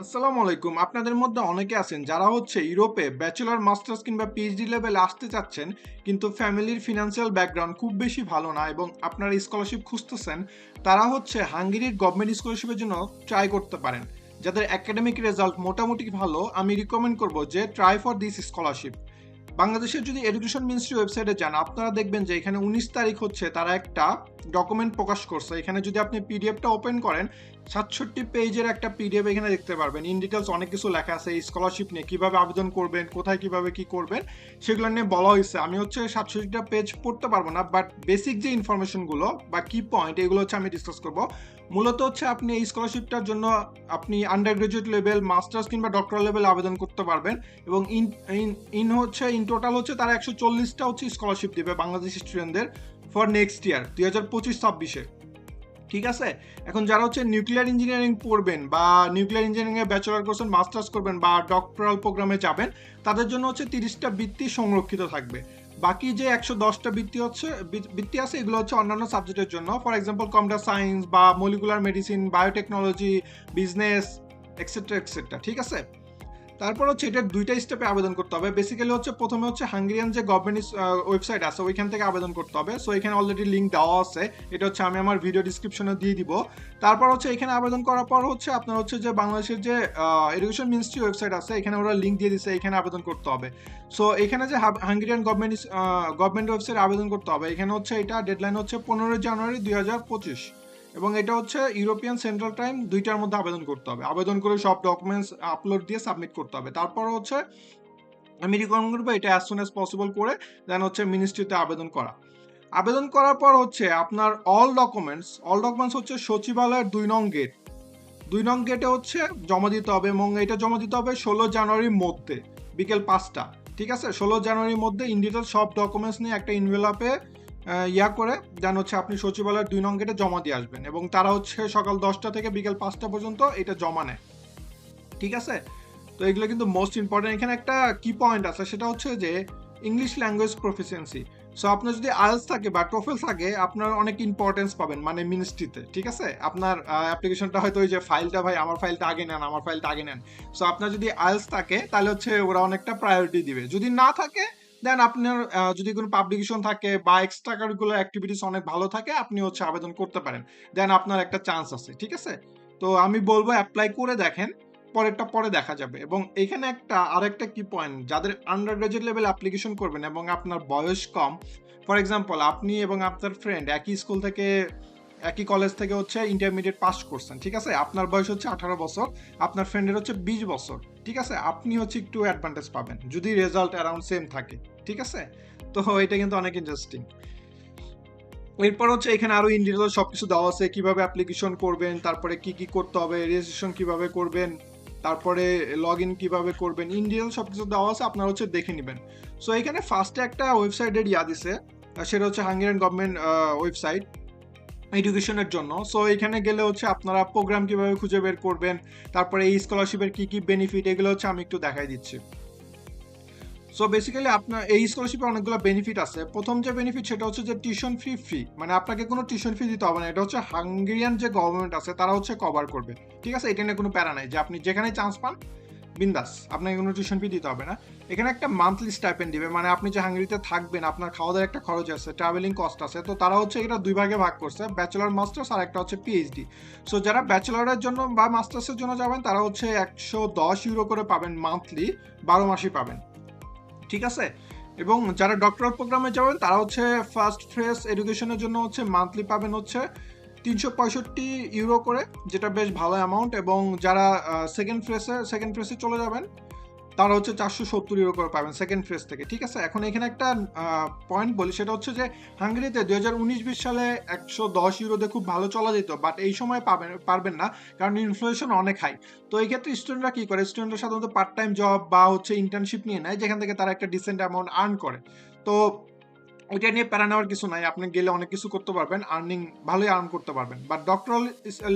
আসসালামু আলাইকুম। আপনাদের মধ্যে অনেকে আছেন যারা হচ্ছে ইউরোপে ব্যাচেলর, মাস্টার্স কিংবা পিএইচডি লেভেলে আসতে চাচ্ছেন, কিন্তু ফ্যামিলির ফিনান্সিয়াল ব্যাকগ্রাউন্ড খুব বেশি ভালো না এবং আপনারা স্কলারশিপ খুঁজতেছেন, তারা হচ্ছে হাঙ্গেরির গভর্নমেন্ট স্কলারশিপের জন্য ট্রাই করতে পারেন। যাদের একাডেমিক রেজাল্ট মোটামুটি ভালো, আমি রিকমেন্ড করব যে ট্রাই ফর দিস স্কলারশিপ বাংলাদেশের যদি এডুকেশন মিনিস্ট্রি ওয়েবসাইটে যান, আপনারা দেখবেন যে এখানে উনিশ তারিখ হচ্ছে তারা একটা ডকুমেন্ট প্রকাশ করছে। এখানে যদি আপনি পিডিএফটা ওপেন করেন, সাতষট্টি পেজের একটা পিডিএফ এখানে দেখতে পারবেন। ইন ডিটেলস অনেক কিছু লেখা আছে এই স্কলারশিপ নিয়ে কীভাবে আবেদন করবেন, কোথায় কীভাবে কি করবেন, সেগুলো নিয়ে বলা হয়েছে। আমি হচ্ছে সাতষট্টিটা পেজ পড়তে পারব না বাট বেসিক যে ইনফরমেশনগুলো বা কি পয়েন্ট এগুলো হচ্ছে আমি ডিসকাস করব। মূলত হচ্ছে আপনি এই স্কলারশিপটার জন্য আপনি আন্ডার গ্রাজুয়েট লেভেল মাস্টার্স কিংবা ডক্টরাল লেভেল আবেদন করতে পারবেন এবং ইন ইন হচ্ছে ইন টোটাল হচ্ছে তারা একশো চল্লিশটা হচ্ছে স্কলারশিপ দেবে বাংলাদেশি স্টুডেন্টদের ফর নেক্সট ইয়ার দুই হাজার পঁচিশ ছাব্বিশে। ঠিক আছে? এখন যারা হচ্ছে নিউক্লিয়ার ইঞ্জিনিয়ারিং পড়বেন বা নিউক্লিয়ার ইঞ্জিনিয়ারিং এ ব্যাচেলার করছেন মাস্টার্স করবেন বা ডক্টরাল প্রোগ্রামে যাবেন, তাদের জন্য হচ্ছে তিরিশটা বৃত্তি সংরক্ষিত থাকবে। বাকি যে একশো দশটা বৃত্তি হচ্ছে বৃত্তি আছে, এগুলো হচ্ছে অন্যান্য সাবজেক্টের জন্য। ফর এক্সাম্পল কম্পিউটার সায়েন্স বা molecular medicine biotechnology business etcetera etcetera ঠিক আছে? তারপর হচ্ছে এটা দুইটা স্টেপে আবেদন করতে হবে। বেসিক্যালি হচ্ছে প্রথমে হচ্ছে হাঙ্গেরিয়ান যে গভর্নমেন্ট ওয়েবসাইট আছে, ওইখান থেকে আবেদন করতে হবে। সো এখানে অলরেডি লিঙ্ক দেওয়া আছে। এটা হচ্ছে আমি আমার ভিডিও ডিসক্রিপশনে দিয়ে দিব। তারপর হচ্ছে এখানে আবেদন করার পর হচ্ছে আপনার হচ্ছে যে বাংলাদেশের যে এডুকেশন মিনিস্ট্রি ওয়েবসাইট আছে, এখানে ওরা লিঙ্ক দিয়ে দিচ্ছে এখানে আবেদন করতে হবে। সো এখানে যে হাঙ্গেরিয়ান গভর্নমেন্ট গভর্নমেন্ট ওয়েবসাইট আবেদন করতে হবে, এখানে হচ্ছে এটা ডেডলাইন হচ্ছে পনেরোই জানুয়ারি দুই হাজার পঁচিশ। এবং এটা হচ্ছে ইউরোপিয়ান সেন্ট্রাল টাইম দুইটার মধ্যে আবেদন করতে হবে। আবেদন করে সব ডকুমেন্টস আপলোড দিয়ে সাবমিট করতে হবে। তারপর হচ্ছে আমি রিকমেন্ড করব এটা অ্যাজ সুন অ্যাজ পসিবল করে দেন হচ্ছে মিনিস্ট্রিতে আবেদন করা। আবেদন করার পর হচ্ছে আপনার অল ডকুমেন্টস অল ডকুমেন্টস হচ্ছে সচিবালয়ের দুই নং গেট দুই নং গেটে হচ্ছে জমা দিতে হবে এবং এটা জমা দিতে হবে ষোলো জানুয়ারির মধ্যে, বিকেল পাঁচটা। ঠিক আছে? ষোলো জানুয়ারির মধ্যে ইন ডিটেল সব ডকুমেন্টস নিয়ে একটা ইনভেলাপে ইয়া করে, যেন হচ্ছে আপনি সচিবালয়ের দুই নং গেটে জমা দিয়ে আসবেন এবং তারা হচ্ছে সকাল দশটা থেকে বিকেল পাঁচটা পর্যন্ত এটা জমা নেয়। ঠিক আছে? তো এগুলো কিন্তু মোস্ট ইম্পর্টেন্ট এখানে একটা কি পয়েন্ট আছে, সেটা হচ্ছে যে ইংলিশ ল্যাঙ্গুয়েজ প্রফিসিয়েন্সি সো আপনার যদি আইএলস থাকে বা টোফেল থাকে, আপনার অনেক ইম্পর্টেন্স পাবেন মানে মিনিস্ট্রিতে ঠিক আছে? আপনার অ্যাপ্লিকেশনটা হয়তো ওই যে ফাইলটা ভাই, আমার ফাইলটা আগে নেন, আমার ফাইলটা আগে নেন। সো আপনার যদি আইএলস থাকে, তাহলে হচ্ছে ওরা অনেকটা প্রায়োরিটি দিবে। যদি না থাকে দেন আপনার যদি কোনো পাবলিকেশন থাকে বা এক্সট্রা কারিকুলার অ্যাক্টিভিটিস অনেক ভালো থাকে, আপনি হচ্ছে আবেদন করতে পারেন। দেন আপনার একটা চান্স আছে, ঠিক আছে? তো আমি বলব অ্যাপ্লাই করে দেখেন, পরেরটা পরে দেখা যাবে। এবং এখানে একটা, আরেকটা কি পয়েন্ট যাদের আন্ডার গ্রাজুয়েট লেভেল অ্যাপ্লিকেশন করবেন এবং আপনার বয়স কম ফর এক্সাম্পল আপনি এবং আপনার ফ্রেন্ড একই স্কুল থেকে, একই কলেজ থেকে হচ্ছে ইন্টারমিডিয়েট পাস করছেন, ঠিক আছে? আপনার বয়স হচ্ছে আঠারো বছর, আপনার ফ্রেন্ডের হচ্ছে বিশ বছর, ঠিক আছে? আপনি হচ্ছে একটু অ্যাডভান্টেজ পাবেন, যদি রেজাল্ট অ্যারাউন্ড সেম থাকে। ঠিক আছে? তো এটা কিন্তু অনেক ইন্টারেস্টিং এরপর হচ্ছে এখানে আরও ডিটেল সবকিছু দেওয়া আছে, কীভাবে অ্যাপ্লিকেশন করবেন, তারপরে কি কি করতে হবে রেজিস্ট্রেশন কীভাবে করবেন, তারপরে লগ ইন কীভাবে করবেন ইন ডিটেল সবকিছু দেওয়া আছে, আপনারা হচ্ছে দেখে নেবেন। সো এখানে ফার্স্টে একটা ওয়েবসাইটের ইয়া দিছে সেটা হচ্ছে হাঙ্গেরিয়ান গভর্নমেন্ট ওয়েবসাইট এডুকেশনের জন্য। সো এখানে গেলে হচ্ছে আপনারা প্রোগ্রাম কীভাবে খুঁজে বের করবেন, তারপরে এই স্কলারশিপের কী কী বেনিফিট এগুলো হচ্ছে আমি একটু দেখাই দিচ্ছি। সো বেসিক্যালি আপনার এই স্কলারশিপে অনেকগুলো বেনিফিট আছে। প্রথম যে বেনিফিট সেটা হচ্ছে যে টিউশন ফি ফ্রি মানে আপনাকে কোনো টিউশন ফি দিতে হবে না। এটা হচ্ছে হাঙ্গেরিয়ান যে গভর্নমেন্ট আছে, তারা হচ্ছে কভার করবে। ঠিক আছে? এটা নিয়ে কোনো প্যারা নাই। যে আপনি যেখানে চান্স পান, বিন্দাস। আপনাকে কোনো টিউশন ফি দিতে হবে না। এখানে একটা মান্থলি স্টাইপেন্ড দিবে। মানে আপনি যে হাঙ্গেরিতে থাকবেন, আপনার খাওয়া দাওয়ার একটা খরচ আছে ট্রাভেলিং কস্ট আছে, তো তারা হচ্ছে এটা দুই ভাগে ভাগ করছে। ব্যাচেলর মাস্টার্স আর একটা হচ্ছে পিএইচডি সো যারা ব্যাচেলরের জন্য বা মাস্টার্সের জন্য যাবেন, তারা হচ্ছে একশো দশ ইউরো করে পাবেন মান্থলি বারো মাসই পাবেন। ঠিক আছে? এবং যারা ডক্টরাল প্রোগ্রামে যাবেন, তারা হচ্ছে ফার্স্ট ফ্রেস এডুকেশনের জন্য হচ্ছে মান্থলি পাবেন হচ্ছে তিনশো পঁয়ষট্টি ইউরো করে, যেটা বেশ ভালো অ্যামাউন্ট এবং যারা সেকেন্ড ফ্রেসে সেকেন্ড ফ্রেসে চলে যাবেন তারা হচ্ছে চারশো সত্তর ইউরো করে পাবেন সেকেন্ড ফেজ থেকে, ঠিক আছে? এখন এখানে একটা পয়েন্ট বলি, সেটা হচ্ছে যে হাঙ্গেরিতে দু হাজার উনিশ বিশ সালে একশো দশ ইউরোতে খুব ভালো চলা যেত বাট এই সময় পাবেন, পারবেন না, কারণ ইনফ্লেশন অনেক হাই তো এই ক্ষেত্রে স্টুডেন্টরা কী করে? স্টুডেন্টরা সাধারণত পার্ট টাইম জব বা হচ্ছে ইন্টার্নশিপ নিয়ে নেয়, যেখান থেকে তারা একটা ডিসেন্ট অ্যামাউন্ট আর্ন করে। তো ওইটা নিয়ে প্যারা নেওয়ার কিছু নাই। আপনি গেলে অনেক কিছু করতে পারবেন আর্নিং ভালোই আর্ন করতে পারবেন। বাট ডক্টরাল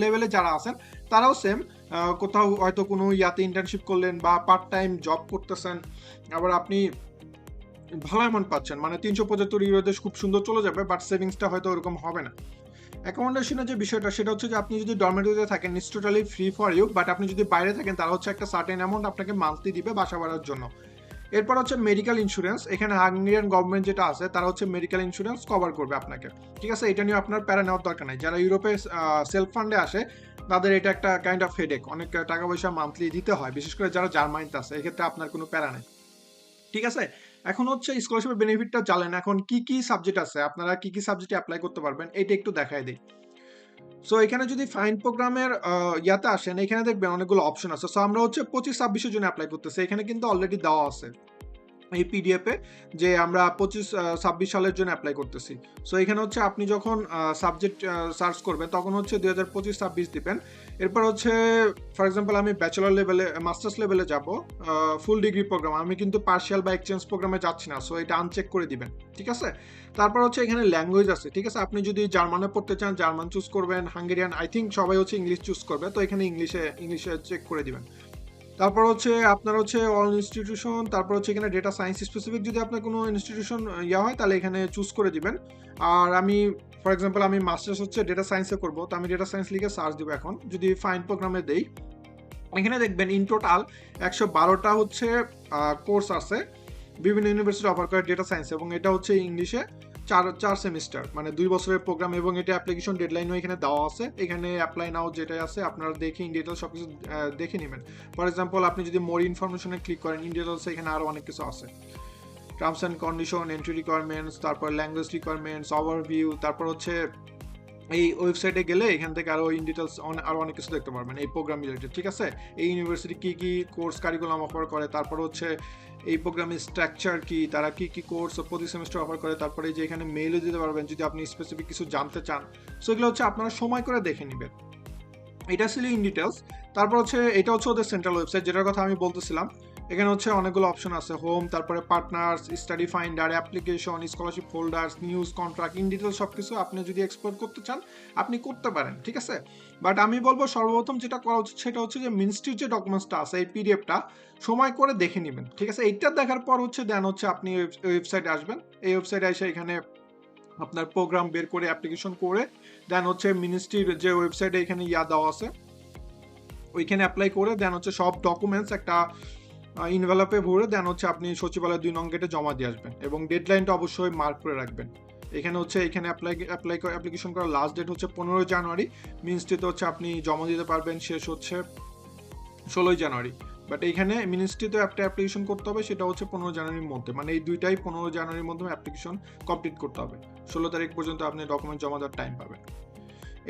লেভেলে যারা আছেন, তারাও সেম কোথাও হয়তো কোনো ইয়াতে ইন্টার্নশিপ করলেন বা পার্ট টাইম জব করতেছেন, আবার আপনি ভালো অ্যামাউন্ট পাচ্ছেন। মানে তিনশো পঁচাত্তর ইউরোতে খুব সুন্দর চলে যাবে বাট সেভিংসটা হয়তো ওরকম হবে না। অ্যাকোমোডেশনের যে বিষয়টা, সেটা হচ্ছে যে আপনি যদি ডরমেটরিতে থাকেন totally free for you but আপনি যদি বাইরে থাকেন, তারা হচ্ছে একটা সার্টেন অ্যামাউন্ট আপনাকে মান্থলি দিবে বাসা ভাড়ার জন্য। এরপর হচ্ছে মেডিকেল ইন্স্যুরেন্স এখানে হাঙ্গেরিয়ান গভর্নমেন্ট যেটা আছে, তারা হচ্ছে মেডিকেল ইন্স্যুরেন্স কভার করবে আপনাকে। ঠিক আছে? এটা নিয়ে আপনার প্যারা নেওয়ার দরকার নেই। যারা ইউরোপে সেলফ ফান্ডে আসে, তাদের এটা একটা কাইন্ড অফ হেডেক অনেক টাকা পয়সা মান্থলি দিতে হয়, বিশেষ করে যারা জার্মানিতে আছে, এক্ষেত্রে আপনার কোনো প্যারা নেই। ঠিক আছে? এখন হচ্ছে স্কলারশিপের বেনিফিটটা জানেন। এখন কি কি সাবজেক্ট আছে? আপনারা কি কি সাবজেক্টে অ্যাপ্লাই করতে পারবেন? এটা একটু দেখাই দিই। সো এখানে যদি ফাইন প্রোগ্রামের ইয়াতে আসেন, এখানে দেখবেন অনেকগুলো অপশন আছে। সো আমরা হচ্ছে পঁচিশ ছাব্বিশের জন্য অ্যাপ্লাই করতেছি। এখানে কিন্তু অলরেডি দেওয়া আছে। এই পিডিএফে যে আমরা পঁচিশ ছাব্বিশ সালের জন্য অ্যাপ্লাই করতেছি। সো এখানে হচ্ছে আপনি যখন সাবজেক্ট সার্চ করবেন, তখন হচ্ছে দুই হাজার পঁচিশ, ছাব্বিশ দিবেন। এরপর হচ্ছে ফর এক্সাম্পল আমি ব্যাচেলার লেভেলে মাস্টার্স লেভেলে যাব ফুল ডিগ্রি প্রোগ্রাম আমি কিন্তু পার্শিয়াল বা এক্সচেঞ্জ প্রোগ্রামে যাচ্ছি না সো এটা আনচেক করে দিবেন, ঠিক আছে? তারপর হচ্ছে এখানে ল্যাঙ্গুয়েজ আছে, ঠিক আছে? আপনি যদি জার্মানে পড়তে চান, জার্মান চুজ করবেন, হাঙ্গেরিয়ান আই থিঙ্ক সবাই হচ্ছে ইংলিশ চুজ করবে, তো এখানে ইংলিশে ইংলিশে চেক করে দিবেন। তারপর হচ্ছে আপনার হচ্ছে অল ইনস্টিটিউশন তারপর হচ্ছে এখানে ডেটা সায়েন্স স্পেসিফিক যদি আপনার কোনো ইনস্টিটিউশন ইয়া হয়, তাহলে এখানে চুজ করে দিবেন। আর আমি ফর এক্সাম্পল আমি মাস্টার্স হচ্ছে ডেটা সায়েন্সে করব, তো আমি ডেটা সায়েন্স লিখে সার্চ দিব এখন, যদি ফাইন প্রোগ্রামে দেই। এখানে দেখবেন ইন টোটাল একশো বারোটা হচ্ছে কোর্স আছে, বিভিন্ন ইউনিভার্সিটি অফার করে ডেটা সায়েন্স এবং এটা হচ্ছে ইংলিশে। চার চার সেমিস্টার মানে দুই বছরের প্রোগ্রাম এবং এটা অ্যাপ্লিকেশন ডেডলাইনও এখানে দেওয়া আছে। এখানে অ্যাপ্লাই নাও যেটাই আছে, আপনারা দেখে ইন ডিটেলস সব কিছু দেখে নেবেন। ফর এক্সাম্পল আপনি যদি মোর ইনফরমেশনে ক্লিক করেন ইন ডিটেলস এখানে আরও অনেক কিছু আছে। Terms and condition entry requirements তারপর ল্যাঙ্গুয়েজ রিকোয়ারমেন্টস ওভারভিউ তারপর হচ্ছে এই ওয়েবসাইটে গেলে এখান থেকে আরও ইন ডিটেলস আরও অনেক কিছু দেখতে পারবেন, এই প্রোগ্রাম রিলেটেড ঠিক আছে? এই ইউনিভার্সিটি কী কী কোর্স কারিকুলাম অফার করে, তারপর হচ্ছে এই প্রোগ্রামের স্ট্রাকচার কি, তারা কি কি কোর্স প্রতি সেমিস্টার অফার করে, তারপরে যে এখানে মেইলও দিতে পারবেন যদি আপনি স্পেসিফিক কিছু জানতে চান। সো এগুলো হচ্ছে আপনারা সময় করে দেখে নেবেন। এটা ছিল ইন ডিটেলস তারপর হচ্ছে, এটা হচ্ছে ওদের সেন্ট্রাল ওয়েবসাইট যেটার কথা আমি বলতেছিলাম। এখানে হচ্ছে অনেকগুলো অপশন আছে হোম তারপরে partners study finder application scholarship holders news contract in detail সব কিছু আপনি যদি এক্সপ্লোর করতে চান, আপনি করতে পারেন, ঠিক আছে? বাট আমি বলব সর্বপ্রথম যেটা করা উচিত সেটা হচ্ছে যে মিনিস্ট্রির যে ডকুমেন্টসটা আছে, এই পিডিএফটা সময় করে দেখে নেবেন, ঠিক আছে? এইটা দেখার পর হচ্ছে দেন হচ্ছে আপনি ওয়েবসাইটে আসবেন, এই ওয়েবসাইটে এসে এখানে আপনার প্রোগ্রাম বের করে অ্যাপ্লিকেশন করে দেন হচ্ছে মিনিস্ট্রির যে ওয়েবসাইটে এখানে ইয়া দেওয়া আছে, ওইখানে অ্যাপ্লাই করে দেন হচ্ছে সব ডকুমেন্টস একটা ইনভেলপে ভরে দেন হচ্ছে আপনি সচিবালয় দুই নং গেটে জমা দিয়ে আসবেন এবং ডেডলাইনটা অবশ্যই মার্ক করে রাখবেন। এখানে হচ্ছে, এখানে অ্যাপ্লাই অ্যাপ্লাই অ্যাপ্লিকেশন করার লাস্ট ডেট হচ্ছে পনেরোই জানুয়ারি মিনিস্ট্রিতে হচ্ছে আপনি জমা দিতে পারবেন শেষ হচ্ছে ষোলোই জানুয়ারি। বাট এইখানে মিনিস্ট্রিতে একটা অ্যাপ্লিকেশন করতে হবে, সেটা হচ্ছে পনেরো জানুয়ারির মধ্যে। মানে এই দুইটাই পনেরো জানুয়ারির মধ্যে অ্যাপ্লিকেশন কমপ্লিট করতে হবে। ষোলো তারিখ পর্যন্ত আপনি ডকুমেন্ট জমা দেওয়ার টাইম পাবেন।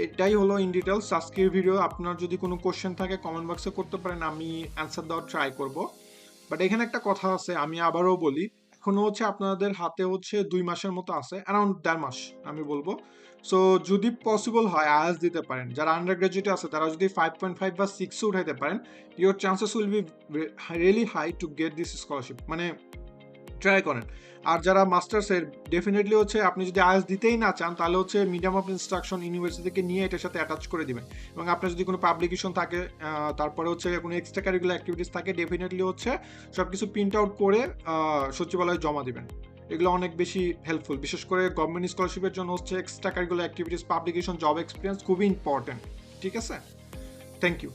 এটাই হলো ইন ডিটেলস আজকের ভিডিও আপনার যদি কোনো কোশ্চেন থাকে কমেন্ট বক্সে করতে পারেন, আমি অ্যান্সার দেওয়ার ট্রাই করব। বাট এখানে একটা কথা আছে, আমি আবারও বলি, এখনও হচ্ছে আপনাদের হাতে হচ্ছে দুই মাসের মতো আছে অ্যারাউন্ড দেড় মাস আমি বলব। সো যদি পসিবল হয়, আয়াস দিতে পারেন। যারা আন্ডার গ্রাজুয়েট আছে, তারা যদি ফাইভ পয়েন্ট ফাইভ বা সিক্স উঠাইতে পারেন your chances will be really high to get this scholarship মানে ট্রাই করেন। আর যারা মাস্টার্সের ডেফিনেটলি হচ্ছে আপনি যদি আয়াস দিতেই না চান, তাহলে হচ্ছে মিডিয়াম অফ ইনস্ট্রাকশন ইউনিভার্সিটি থেকে নিয়ে এটার সাথে অ্যাটাচ করে দিবেন। এবং আপনার যদি কোনো পাবলিকেশন থাকে তারপরে হচ্ছে কোনো এক্সট্রা কারিকুলার অ্যাক্টিভিটিস থাকে ডেফিনেটলি হচ্ছে সব কিছু প্রিন্ট আউট করে সচিবালয়ে জমা দিবেন। এগুলো অনেক বেশি হেল্পফুল বিশেষ করে গভর্নমেন্ট স্কলারশিপের জন্য হচ্ছে extra curricular activities publication job experience খুবই ইম্পর্টেন্ট ঠিক আছে? Thank you